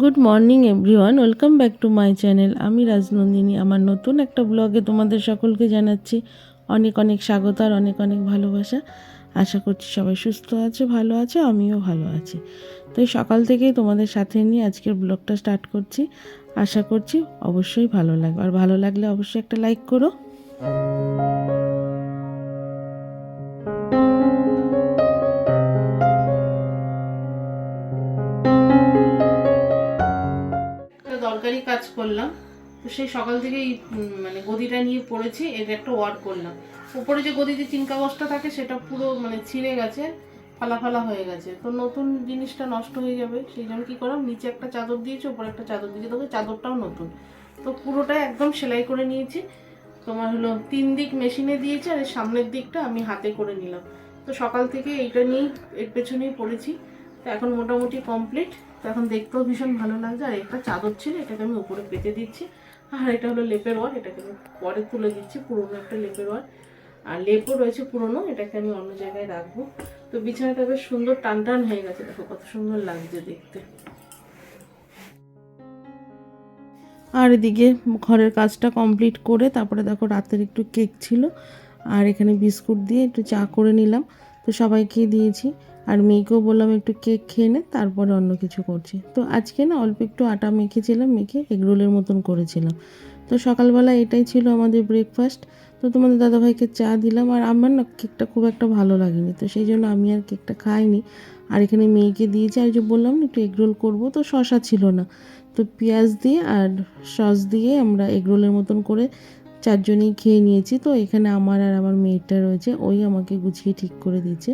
Good morning everyone welcome back to my channel আমি রাজনন্দিনী। আমার নতুন একটা ব্লগে তোমাদের সকলকে জানাচ্ছি অনেক অনেক স্বাগত আর অনেক অনেক ভালোবাসা। আশা করছি সবাই সুস্থ আছে, ভালো আছে, আমিও ভালো আছি। তো এই সকাল থেকেই তোমাদের সাথে নিয়ে আজকের ব্লগটা স্টার্ট করছি। আশা করছি অবশ্যই ভালো লাগবে। আর ভালো লাগলে অবশ্যই একটা লাইক করো। কাজ করলাম, তো সেই সকাল থেকেই মানে গদিটা নিয়ে পড়েছি, এর একটা ওয়ার্ক করলাম। উপরে যে গদিতে চিন কাগজটা থাকে, সেটা পুরো মানে ছিঁড়ে গেছে, ফালা ফালা হয়ে গেছে। তো নতুন জিনিসটা নষ্ট হয়ে যাবে, সেই জন্য কী করলাম, নিচে একটা চাদর দিয়েছি, উপরে একটা চাদর দিয়েছি তবে চাদরটাও নতুন। তো পুরোটাই একদম সেলাই করে নিয়েছি। তোমার হলো তিন দিক মেশিনে দিয়েছি, আর সামনের দিকটা আমি হাতে করে নিলাম। তো সকাল থেকে এইটা নিয়েই, এর পেছনেই পড়েছি। তো এখন মোটামুটি কমপ্লিট। তো এখন দেখতেও ভীষণ ভালো লাগছে। আর একটা চাদর ছিল, এটাকে আমি উপরে পেতে দিচ্ছি। আর এটা হলো লেপের ওয়ার এটাকে আমি পরে তুলে দিচ্ছি, পুরোনো একটা লেপের ওয়ার আর লেপও রয়েছে পুরোনো, এটাকে আমি অন্য জায়গায় রাখব। তো বিছানাটা বেশ সুন্দর টান টান হয়ে গেছে, দেখো কত সুন্দর লাগছে দেখতে। আর এদিকে ঘরের কাজটা কমপ্লিট করে তারপরে দেখো রাতের একটু কেক ছিল। আর এখানে বিস্কুট দিয়ে একটু চা করে নিলাম। তো সবাইকে দিয়েছি। আর মেয়েকেও বললাম একটু কেক খেয়ে নে, তারপরে অন্য কিছু করছি। তো আজকে না অল্প একটু আটা মেখেছিলাম, মেখে এগরোলের মতন করেছিলাম। তো সকালবেলা এটাই ছিল আমাদের ব্রেকফাস্ট তো তোমাদের দাদাভাইকে চা দিলাম, আর আমার না কেকটা খুব একটা ভালো লাগেনি। তো সেই জন্য আমি আর কেকটা খাইনি। আর এখানে মেয়েকে দিয়েছি, আর যে বললাম না, একটু এগরোল করব। তো শশা ছিল না। তো পেঁয়াজ দিয়ে আর সস দিয়ে আমরা এগরোলের মতন করে চারজনেই খেয়ে নিয়েছি। তো এখানে আমার আর আমার মেয়েটা রয়েছে, ওই আমাকে গুছিয়ে ঠিক করে দিয়েছে।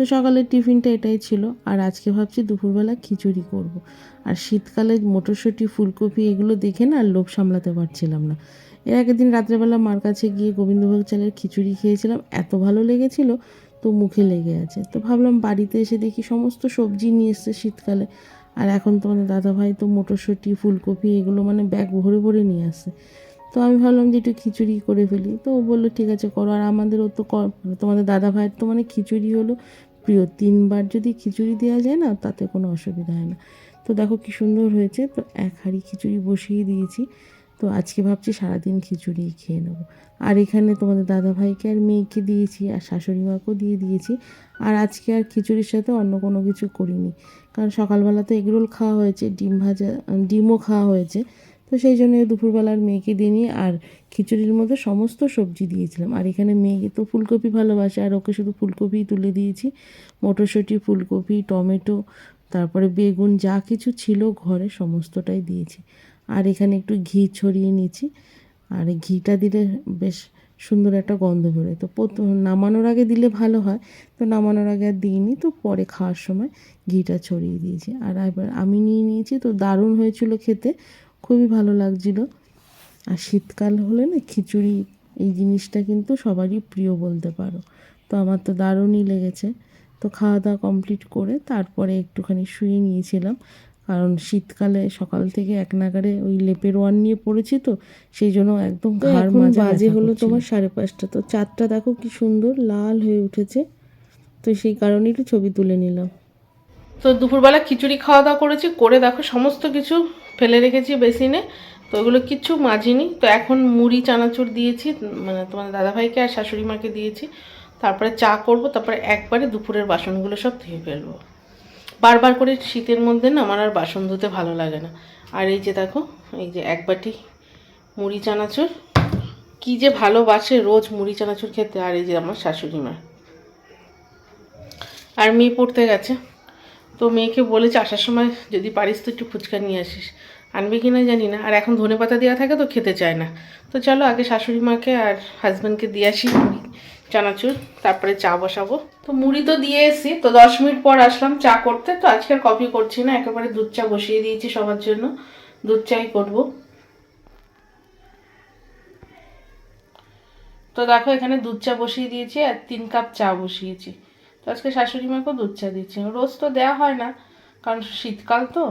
তো সকালের টিফিনটা এটাই ছিল। আর আজকে ভাবছি দুপুরবেলা খিচুড়ি করব। আর শীতকালে মটরশুঁটি, ফুলকপি এগুলো দেখে না আর লোভ সামলাতে পারছিলাম না। এর আগের দিন রাত্রেবেলা মার কাছে গিয়ে গোবিন্দভোগ চালের খিচুড়ি খেয়েছিলাম। এত ভালো লেগেছিল তো মুখে লেগে আছে। তো ভাবলাম বাড়িতে এসে দেখি সমস্ত সবজি নিয়ে এসছে শীতকালে। আর এখন তোমাদের দাদাভাই তো মটরশুঁটি, ফুলকপি এগুলো মানে ব্যাগ ভরে ভরে নিয়ে আসে। তো আমি ভাবলাম যে একটু খিচুড়ি করে ফেলি। তো ও বলল, ঠিক আছে, করো। আর আমাদেরও তো কর- মানে তোমাদের দাদা ভাইয়ের তো মানে খিচুড়ি হলো। প্রিয়, তিনবার যদি খিচুড়ি দেওয়া যায় না, তাতে কোনো অসুবিধা হয় না। তো দেখো কি সুন্দর হয়েছে, তো এক হাঁড়ি খিচুড়ি বসিয়ে দিয়েছি। তো আজকে ভাবছি সারাদিন খিচুড়ি খেয়ে নেব। আর এখানে তোমাদের দাদা ভাইকে আর মেয়েকে দিয়েছি, আর শাশুড়ি মাকেও দিয়ে দিয়েছি। আর আজকে আর খিচুড়ির সাথে অন্য কোনো কিছু করিনি। কারণ সকালবেলা তো এগরোল খাওয়া হয়েছে, ডিম ভাজা, ডিমও খাওয়া হয়েছে। তো সেই জন্য দুপুরবেলার মেয়েকে দিইনি আর খিচুড়ির মধ্যে সমস্ত সবজি দিয়েছিলাম। আর এখানে মেয়েকে তো ফুলকপি ভালোবাসে, আর ওকে শুধু ফুলকপিই তুলে দিয়েছি। মটরশুঁটি, ফুলকপি, টমেটো, তারপরে বেগুন, যা কিছু ছিল ঘরে সমস্তটাই দিয়েছি। আর এখানে একটু ঘি ছড়িয়ে নিয়েছি। আর ঘিটা দিলে বেশ সুন্দর একটা গন্ধ বেরোয়। তো নামানোর আগে দিলে ভালো হয়, তো নামানোর আগে আর দিইনি, তো পরে খাওয়ার সময় ঘিটা ছড়িয়ে দিয়েছি। আর এবার আমি নিয়ে নিয়েছি, তো দারুণ হয়েছিল খেতে। খুবই ভালো লাগছিল। আর শীতকাল হলে না খিচুড়ি এই জিনিসটা কিন্তু সবারই প্রিয় বলতে পারো। তো আমার তো দারুণই লেগেছে। তো খাওয়া দাওয়া কমপ্লিট করে তারপরে একটুখানি শুয়ে নিয়েছিলাম। কারণ শীতকালে সকাল থেকে এক নাগারে ওই লেপের ওয়ান নিয়ে পড়েছি তো সেই জন্য একদম ঘাড় মাজা বাজে হলো তোমার সাড়ে পাঁচটা। তো চারটা দেখো কি সুন্দর লাল হয়ে উঠেছে। তো সেই কারণে একটু ছবি তুলে নিলাম। তো দুপুরবেলা খিচুড়ি খাওয়া দাওয়া করেছি করে দেখো সমস্ত কিছু। ফেলে রেখেছি বেসিনে, তো ওগুলো কিচ্ছু মাজিনি। তো এখন মুড়ি, চানাচুর দিয়েছি মানে তোমার দাদাভাইকে আর শাশুড়ি মাকে দিয়েছি। তারপরে চা করব, তারপরে একবারে দুপুরের বাসনগুলো সব ধুয়ে ফেলব। বারবার করে শীতের মধ্যে না আমার আর বাসন ধুতে ভালো লাগে না। আর এই যে দেখো, এই যে এক বাটি মুড়ি, চানাচুর। কী যে ভালোবাসে রোজ মুড়ি, চানাচুর খেতে, আর এই যে আমার শাশুড়ি মা আর মেয়ে পড়তে গেছে। তো মেয়েকে বলেছে, আসার সময় যদি পারিস তো একটু ফুচকা নিয়ে আসিস। আনবে কি না জানি না। আর এখন ধনে পাতা দেওয়া থাকে তো খেতে চায় না। তো চলো আগে শাশুড়ি মাকে আর হাজব্যান্ডকে দিয়ে আসি চানাচুর, তারপরে চা বসাবো। তো মুড়ি তো দিয়ে এসি তো দশ মিনিট পর আসলাম চা করতে। তো আজকে আর কফি করছি না, একেবারে দুধ চা বসিয়ে দিয়েছি সবার জন্য। দুধ চাই করব। তো দেখো এখানে দুধ চা বসিয়ে দিয়েছি আর তিন কাপ চা বসিয়েছি। আজকে শাশুড়ি মাকেও দুধ চা দিচ্ছে রোজ তো দেওয়া হয় না, কারণ শীতকাল তো।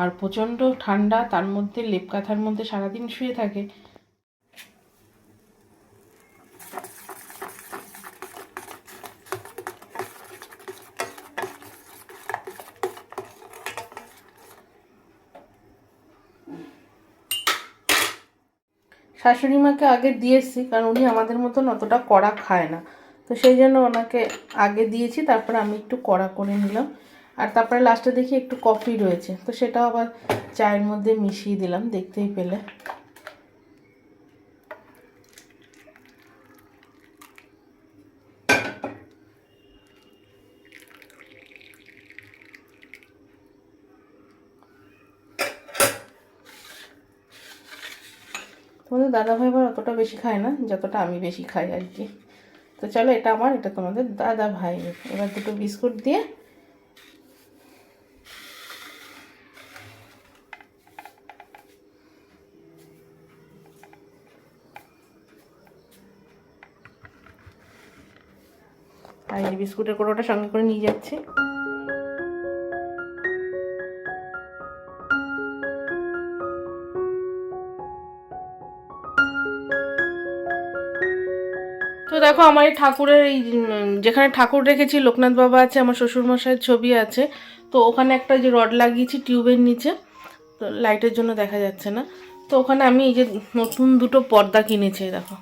আর প্রচণ্ড ঠান্ডা, তার মধ্যে লেপ কাঁথার মধ্যে সারাদিন শুয়ে থাকে। শাশুড়ি মাকে আগে দিয়েছি, কারণ উনি আমাদের মতন অতটা কড়া খায় না। তো সেই জন্য ওনাকে আগে দিয়েছি, তারপরে আমি একটু কড়া করে নিলাম। আর তারপরে লাস্টে দেখি একটু কফি রয়েছে, তো সেটাও আবার চায়ের মধ্যে মিশিয়ে দিলাম, দেখতেই পেলে। তোমাদের দাদাভাই আবার অতটা বেশি খায় না, যতটা আমি বেশি খাই আর কি। তো চলো এটা আমার, এটা তোমাদের দাদা ভাই। এবার দুটো বিস্কুট দিয়ে আর এই বিস্কুটের কোটোটা সঙ্গে করে নিয়ে যাচ্ছি। দেখো, আমার এই ঠাকুরের এই যেখানে ঠাকুর রেখেছি, লোকনাথ বাবা আছে, আমার শ্বশুরমশাইয়ের ছবি আছে, তো ওখানে একটা যে রড লাগিয়েছি টিউবের নিচে, তো লাইটের জন্য দেখা যাচ্ছে না। তো ওখানে আমি এই যে নতুন দুটো পর্দা কিনেছি দেখো।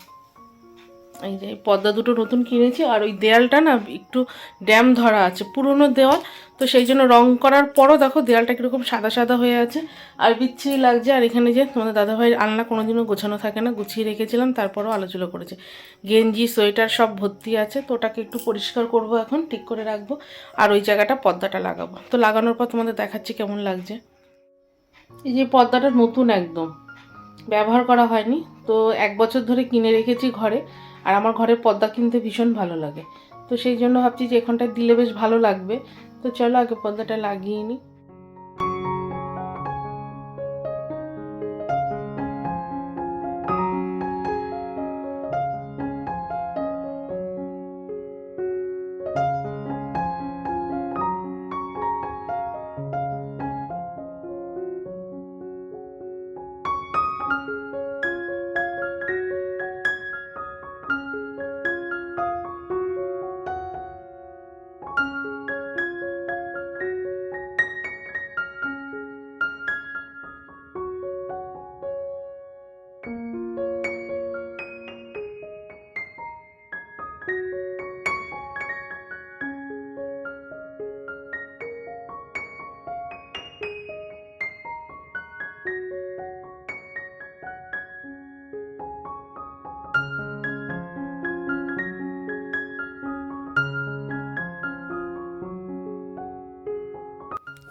এই যে পর্দা দুটো নতুন কিনেছি, আর ওই দেয়ালটা না একটু ড্যাম ধরা আছে, পুরনো দেওয়াল তো সেই জন্য রং করার পরও দেখো দেয়ালটা কীরকম সাদা সাদা হয়ে আছে। আর বিচ্ছিরি লাগছে, আর এখানে যে তোমাদের দাদাভাইয়ের আলনা কোনোদিনও গোছানো থাকে না, গুছিয়ে রেখেছিলাম, তারপরও আলোচনা করেছে। গেঞ্জি, সোয়েটার সব ভর্তি আছে, তো ওটাকে একটু পরিষ্কার করব এখন, ঠিক করে রাখব। আর ওই জায়গাটা পর্দাটা লাগাবো। তো লাগানোর পর তোমাদের দেখাচ্ছি কেমন লাগছে। এই যে পর্দাটা নতুন একদম। ব্যবহার করা হয়নি। তো এক বছর ধরে কিনে রেখেছি ঘরে, আর আমার ঘরের পর্দা কিনতে ভীষণ ভালো লাগে। তো সেই জন্য ভাবছি যে এখানটা দিলে বেশ ভালো লাগবে। তো চলো আগে পর্দাটা লাগিয়ে নিই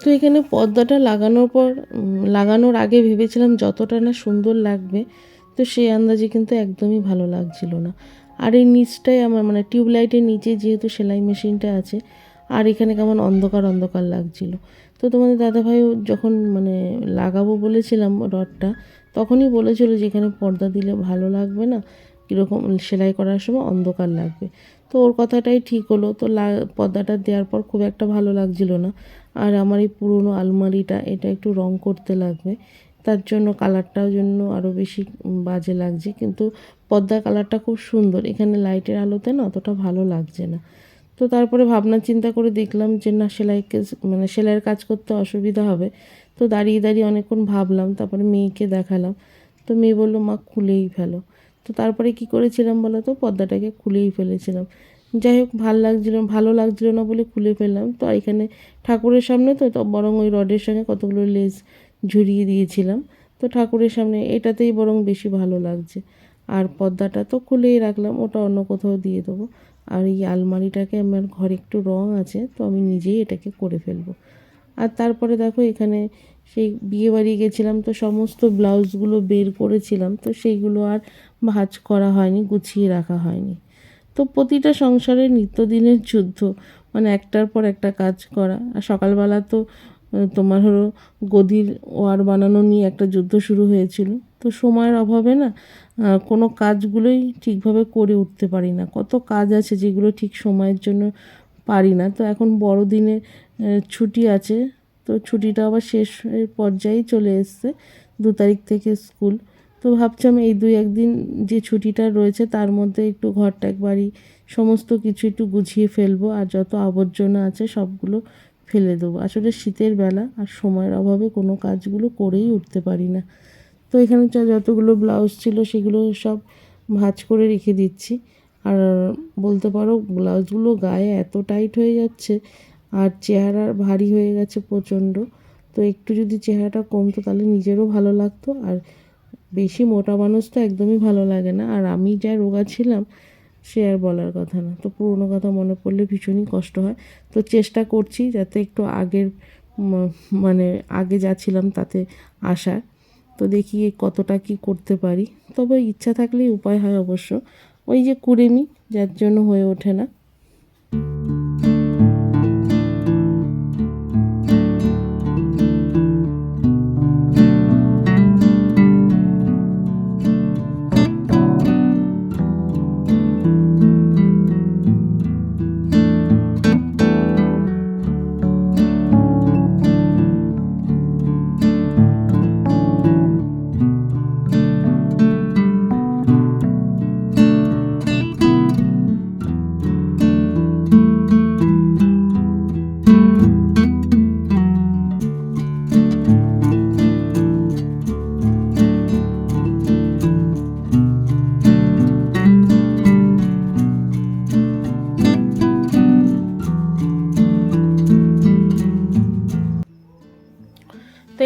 তো এখানে পর্দাটা লাগানোর পর লাগানোর আগে ভেবেছিলাম যতটা না সুন্দর লাগবে, তো সেই আন্দাজে কিন্তু একদমই ভালো লাগছিল না। আর এই নিচটাই আমার মানে টিউবলাইটের নিচে যেহেতু সেলাই মেশিনটা আছে, আর এখানে কেমন অন্ধকার অন্ধকার লাগছিল। তো তোমাদের দাদাভাইও যখন মানে লাগাবো বলেছিলাম রডটা, তখনই বলেছিল যে এখানে পর্দা দিলে ভালো লাগবে না, কীরকম সেলাই করার সময় অন্ধকার লাগবে। তো ওর কথাটাই ঠিক হলো। তো পর্দাটা দেওয়ার পর খুব একটা ভালো লাগছিল না। আর আমার এই পুরনো আলমারিটা, এটা একটু রং করতে লাগবে। তার জন্য কালারটাও জন্য আরও বেশি বাজে লাগছে। কিন্তু পর্দার কালারটা খুব সুন্দর। এখানে লাইটের আলোতে না অতটা ভালো লাগছে না। তো তারপরে ভাবনা চিন্তা করে দেখলাম যে না সেলাই মানে সেলাইয়ের কাজ করতে অসুবিধা হবে। তো দাঁড়িয়ে দাঁড়িয়ে অনেকক্ষণ ভাবলাম, তারপরে মেয়েকে দেখালাম। তো মেয়ে বলল, মা, খুলেই ফেলো। তো তারপরে কি করেছিলাম বলো তো? পর্দাটাকে খুলেই ফেলেছিলাম। যাই হোক, ভালো লাগছিল ভালো লাগছিল না বলে খুলে ফেললাম। তো এখানে ঠাকুরের সামনে তো বরং ওই রডের সঙ্গে কতগুলো লেস ঝুরিয়ে দিয়েছিলাম। তো ঠাকুরের সামনে এটাতেই বরং বেশি ভালো লাগছে। আর পর্দাটা তো খুলেই রাখলাম, ওটা অন্য কোথাও দিয়ে দেবো। আর এই আলমারিটাকে আমার ঘরে একটু রং আছে, তো আমি নিজেই এটাকে করে ফেলব। আর তারপরে দেখো এখানে সেই বিয়ে বাড়ি গেছিলাম তো সমস্ত ব্লাউজগুলো বের করেছিলাম তো সেইগুলো আর ভাজ করা হয়নি গুছিয়ে রাখা হয়নি। তো প্রতিটা সংসারের নিত্যদিনের যুদ্ধ মানে একটার পর একটা কাজ করা। আর সকালবেলা তো তোমার হলো গদির ওয়ার বানানো নিয়ে একটা যুদ্ধ শুরু হয়েছিল। তো সময়ের অভাবে না কোনো কাজগুলোই ঠিকভাবে করে উঠতে পারি না। কত কাজ আছে যেগুলো ঠিক সময়ের জন্য পারি না। তো এখন বড়দিনের আহ, ছুটি আছে। তো ছুটিটা আবার শেষ পর্যায়েই চলে এসছে, দু তারিখ থেকে স্কুল। তো ভাবছিলাম এই দুই একদিন যে ছুটিটা রয়েছে, তার মধ্যে একটু ঘরটা বাড়ি সমস্ত কিছু একটু গুছিয়ে ফেলব, আর যত আবর্জনা আছে সবগুলো ফেলে দেবো। আসলে শীতের বেলা আর সময়ের অভাবে কোনো কাজগুলো করেই উঠতে পারি না। তো এখানে যতগুলো ব্লাউজ ছিল, সেগুলো সব ভাঁজ করে রেখে দিচ্ছি। আর বলতে পারো, ব্লাউজগুলো গায়ে এত টাইট হয়ে যাচ্ছে আর চেহারা ভারী হয়ে গেছে প্রচণ্ড। তো একটু যদি চেহারাটা কমতো তাহলে নিজেরও ভালো লাগতো। আর বেশি মোটা মানুষ তো একদমই ভালো লাগে না। আর আমি যা রোগা ছিলাম, সে আর বলার কথা না। তো পুরোনো কথা মনে পড়লে ভীষণই কষ্ট হয়। তো চেষ্টা করছি যাতে একটু আগের মানে আগে যা ছিলাম তাতে আসার তো দেখি কতটা কি করতে পারি। তবে ইচ্ছা থাকলেই উপায় হয় অবশ্য। ওই যে কুড়েমি, যার জন্য হয়ে ওঠে না।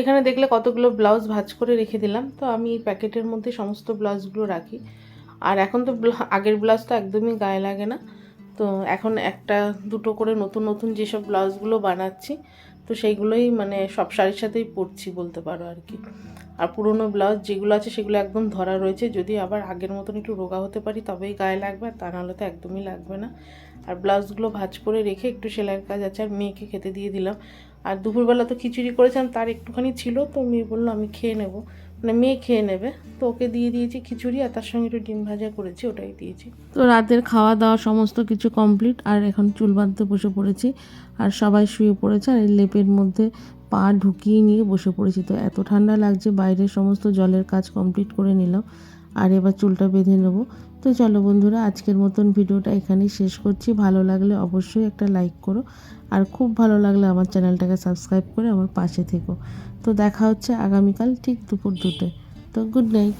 এখানে দেখলে কতগুলো ব্লাউজ ভাজ করে রেখে দিলাম। তো আমি এই প্যাকেটের মধ্যে সমস্ত ব্লাউজগুলো রাখি। আর এখন তো আগের ব্লাউজ তো একদমই গায়ে লাগে না। তো এখন একটা, দুটো করে নতুন নতুন যেসব ব্লাউজগুলো বানাচ্ছি, তো সেইগুলোই মানে সব শাড়ির সাথেই পরছি বলতে পারো আর কি। আর পুরনো ব্লাউজ যেগুলো আছে সেগুলো একদম ধরা রয়েছে। যদি আবার আগের মতন একটু রোগা হতে পারি, তবেই গায়ে লাগবে, আর তা নাহলে তো একদমই লাগবে না। আর ব্লাউজগুলো ভাজ করে রেখে একটু সেলাইয়ের কাজ আছে, আর মেয়েকে খেতে দিয়ে দিলাম। আর দুপুরবেলা তো খিচুড়ি করেছিলাম, তার একটুখানি ছিল, তো মেয়ে বলল আমি খেয়ে নেব। মানে মেয়ে খেয়ে নেবে, তো ওকে দিয়ে দিয়েছি খিচুড়ি আর তার সঙ্গে একটু ডিম ভাজা করেছি, ওটাই দিয়েছি। তো রাতের খাওয়া দাওয়া সমস্ত কিছু কমপ্লিট আর এখন চুল বাঁধতে বসে পড়েছি, আর সবাই শুয়ে পড়েছে, আর এই লেপের মধ্যে পা ঢুকিয়ে নিয়ে বসে পড়েছি। তো এত ঠান্ডা লাগছে, বাইরের সমস্ত জলের কাজ কমপ্লিট করে নিলাম, আর এবার চুলটা বেঁধে নেব। তো চলো বন্ধুরা, আজকের মতন ভিডিওটা এখানেই শেষ করছি। ভালো লাগলে অবশ্যই একটা লাইক করো আর খুব ভালো লাগলে আমার চ্যানেলটাকে সাবস্ক্রাইব করে আমার পাশে থেকো। তো দেখা হচ্ছে আগামীকাল ঠিক দুপুর দুটোয়। তো গুড নাইট